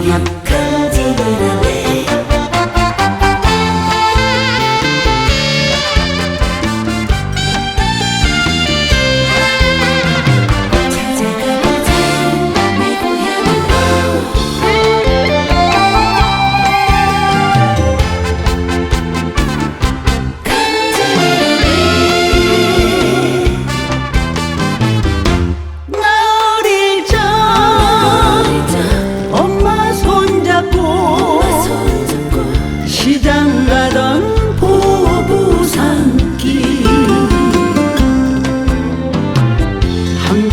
Thank.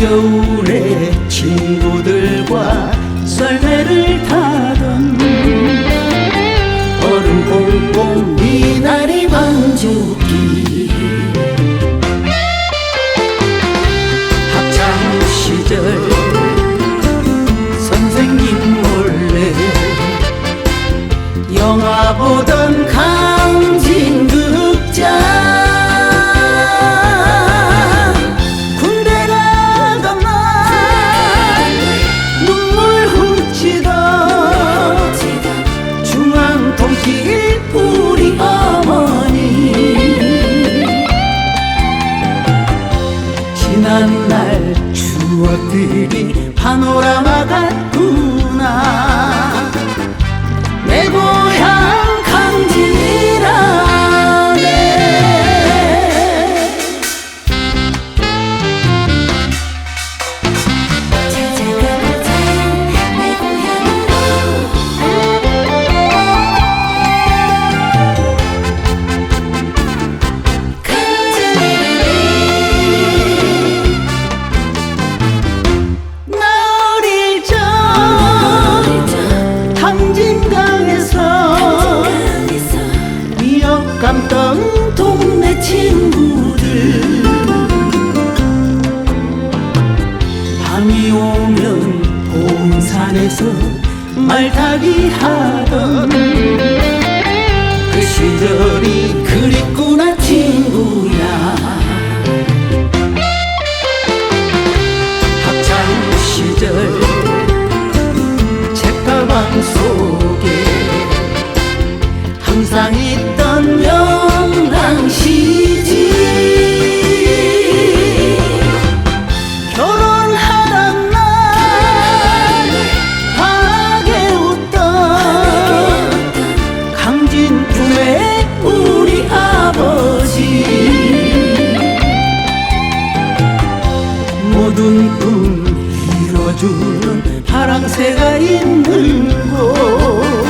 겨울에 친구들과 썰매를 타 계실 우리 어머니. 지난 날 추억들이 파노라마 같고 앞에서 말타기 하던 큰 꿈 이뤄주는 파랑새가 있는 곳.